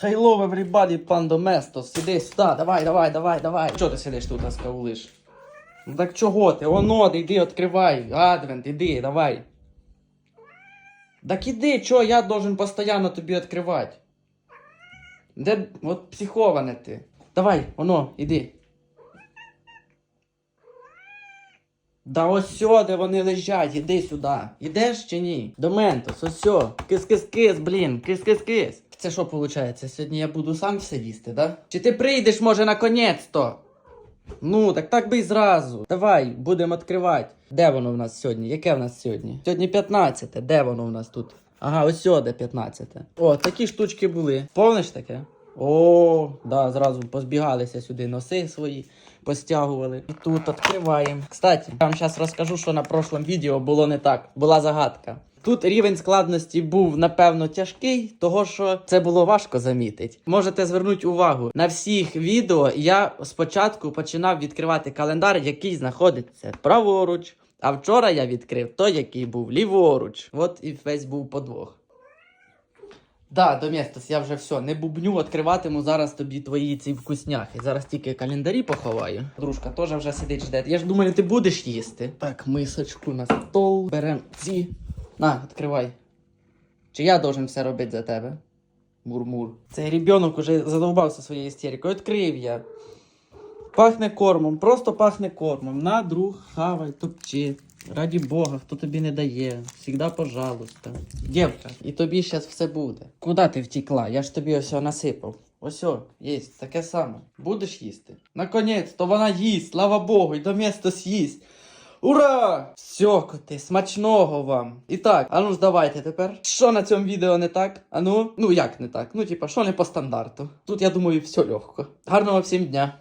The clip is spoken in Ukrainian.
Hello, everybody, пан сиди сюди, давай, давай, давай, давай. Чого ти сидиш тут, скаулиш? Ну так чого ти? Оно, іди, відкривай. Адвент, іди, давай. Так іди, чого я должен постійно тобі відкривати? Де, от психоване ти. Давай, оно, іди. Да ось де вони лежать, іди сюди. Ідеш чи ні? До Ментос, ось. Кис-кис-кис, блін, кис-кис-кис. Це що виходить? Сьогодні я буду сам все їсти, да? Чи ти прийдеш, може, наконець-то? Ну, так так би й зразу. Давай, будемо відкривати. Де воно в нас сьогодні? Яке в нас сьогодні? Сьогодні 15. Де воно в нас тут? Ага, ось сюди 15. О, такі штучки були. Помниш таке? О, да, зразу позбігалися сюди носи свої, постягували. І тут відкриваємо. Кстати, я вам зараз розкажу, що на прошлому відео було не так. Була загадка. Тут рівень складності був напевно тяжкий, того що це було важко замітити. Можете звернути увагу на всіх відео. Я спочатку починав відкривати календар, який знаходиться праворуч. А вчора я відкрив той, який був ліворуч. От і весь був подвох. Да, Доместос, я вже все, не бубню, відкриватиму зараз тобі твої ці вкусняхи. Зараз тільки календарі поховаю. Дружка теж вже сидить жде. Я ж думаю, ти будеш їсти. Так, мисочку на стол. Берем ці. На, відкривай. Чи я должен все робити за тебе? Мурмур. Цей ребенок уже задовбався своєю істерикою. Відкрив я. Пахне кормом, просто пахне кормом. На, друг, хавай, топчи. Раді Бога, хто тобі не дає. Всігда пожалуйста. Дівка, і тобі зараз все буде. Куди ти втікла? Я ж тобі ось насипав. Ось, о, є, таке саме. Будеш їсти? Наконець, то вона їсть, слава Богу, і до міста з'їсть. Ура! Все, коти, смачного вам. І так, а ну ж давайте тепер. Що на цьому відео не так? А ну, ну як не так? Ну, типа, що не по стандарту. Тут я думаю, все легко. Гарного всім дня.